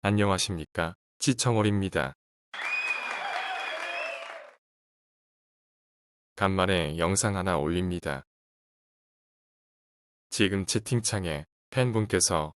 안녕하십니까. 지청월입니다. 간만에 영상 하나 올립니다. 지금 채팅창에 팬분께서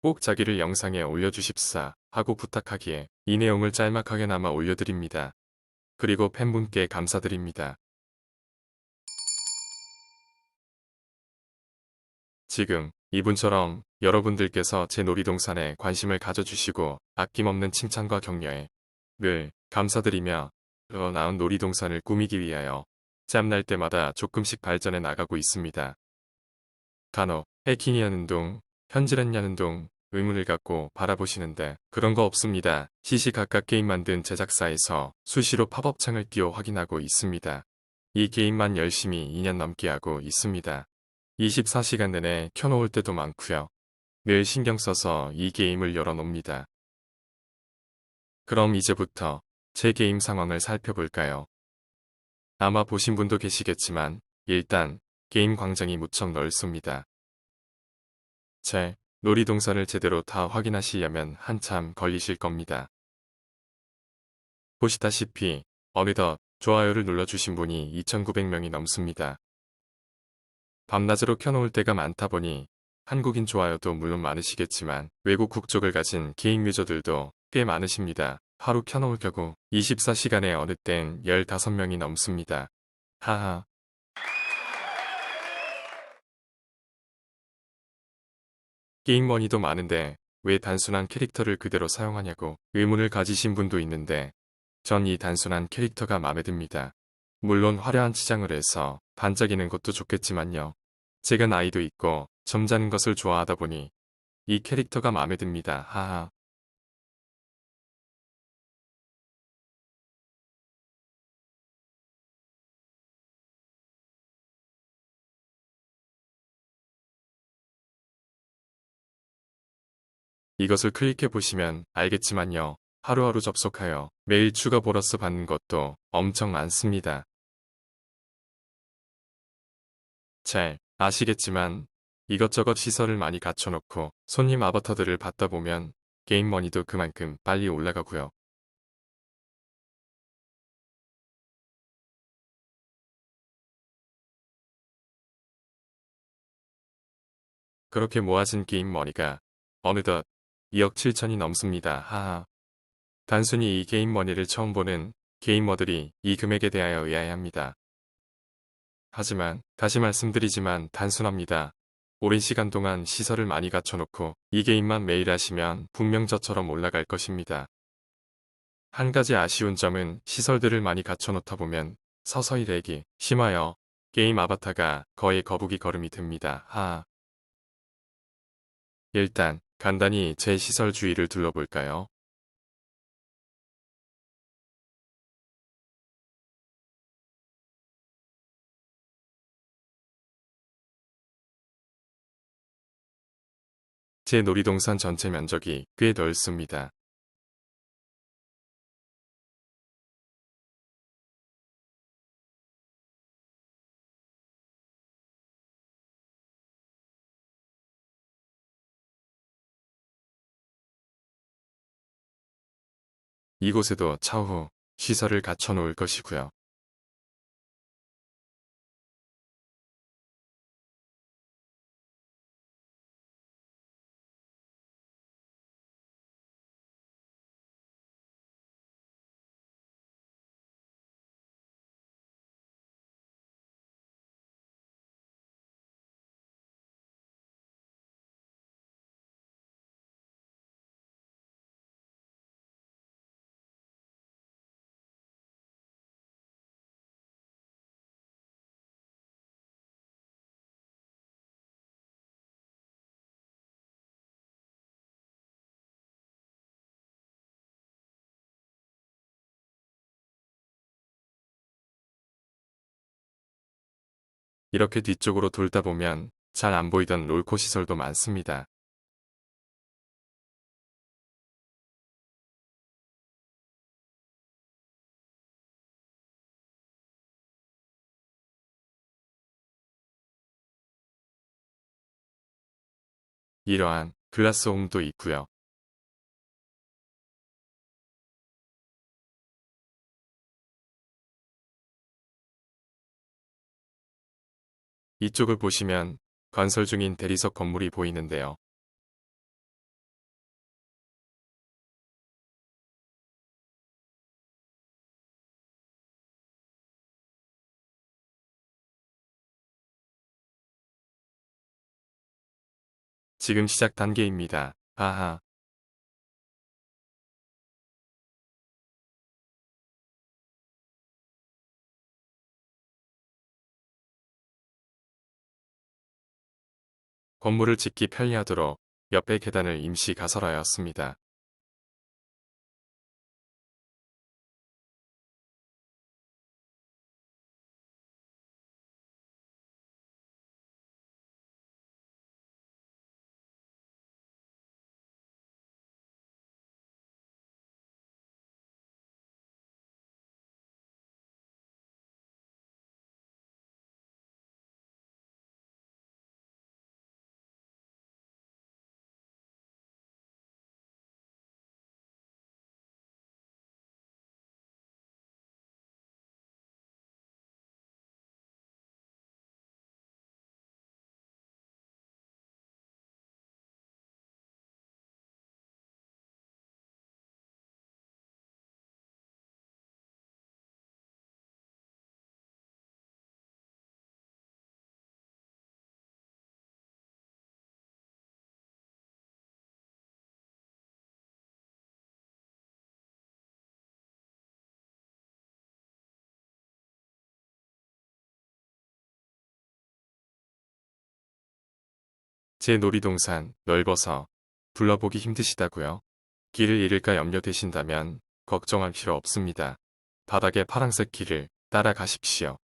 꼭 자기를 영상에 올려주십사 하고 부탁하기에 이 내용을 짤막하게나마 올려드립니다. 그리고 팬분께 감사드립니다. 지금 이분처럼 여러분들께서 제 놀이동산에 관심을 가져주시고 아낌없는 칭찬과 격려에 늘 감사드리며 더 나은 놀이동산을 꾸미기 위하여 짬날 때마다 조금씩 발전해 나가고 있습니다. 간혹 해킹이냐는 둥, 현질했냐는 둥 의문을 갖고 바라보시는데 그런 거 없습니다. 시시각각 게임 만든 제작사에서 수시로 팝업창을 띄워 확인하고 있습니다. 이 게임만 열심히 2년 넘게 하고 있습니다. 24시간 내내 켜놓을 때도 많고요. 늘 신경 써서 이 게임을 열어놓습니다. 그럼 이제부터 제 게임 상황을 살펴볼까요? 아마 보신 분도 계시겠지만 일단 게임 광장이 무척 넓습니다. 제 놀이동산을 제대로 다 확인하시려면 한참 걸리실 겁니다. 보시다시피 어느덧 좋아요를 눌러주신 분이 2,900명이 넘습니다. 밤낮으로 켜놓을 때가 많다 보니 한국인 좋아요도 물론 많으시겠지만 외국 국적을 가진 게임 유저들도 꽤 많으십니다. 하루 켜놓을 경우 24시간에 어느 땐 15명이 넘습니다. 하하. 게임머니도 많은데 왜 단순한 캐릭터를 그대로 사용하냐고 의문을 가지신 분도 있는데 전 이 단순한 캐릭터가 마음에 듭니다. 물론 화려한 치장을 해서 반짝이는 것도 좋겠지만요. 제가 나이도 있고 점잖은 것을 좋아하다 보니 이 캐릭터가 마음에 듭니다. 하하. 이것을 클릭해 보시면 알겠지만요. 하루하루 접속하여 매일 추가 보너스 받는 것도 엄청 많습니다. 잘 아시겠지만 이것저것 시설을 많이 갖춰놓고 손님 아바타들을 받다 보면 게임 머니도 그만큼 빨리 올라가고요. 그렇게 모아진 게임 머니가 어느덧 2억 7천이 넘습니다. 하하. 단순히 이 게임 머니를 처음 보는 게이머들이 이 금액에 대하여 의아해합니다. 하지만 다시 말씀드리지만 단순합니다. 오랜 시간 동안 시설을 많이 갖춰놓고 이 게임만 매일 하시면 분명 저처럼 올라갈 것입니다. 한 가지 아쉬운 점은 시설들을 많이 갖춰놓다 보면 서서히 렉이 심하여 게임 아바타가 거의 거북이 걸음이 듭니다. 하하. 일단 간단히 제 시설 주위를 둘러볼까요? 제 놀이동산 전체 면적이 꽤 넓습니다. 이곳에도 차후 시설을 갖춰 놓을 것이고요. 이렇게 뒤쪽으로 돌다 보면 잘 안 보이던 롤코 시설도 많습니다. 이러한 글라스 홈도 있고요. 이쪽을 보시면 건설 중인 대리석 건물이 보이는데요. 지금 시작 단계입니다. 하하. 건물을 짓기 편리하도록 옆에 계단을 임시 가설하였습니다. 제 놀이동산 넓어서 둘러보기 힘드시다고요? 길을 잃을까 염려되신다면 걱정할 필요 없습니다. 바닥에 파란색 길을 따라가십시오.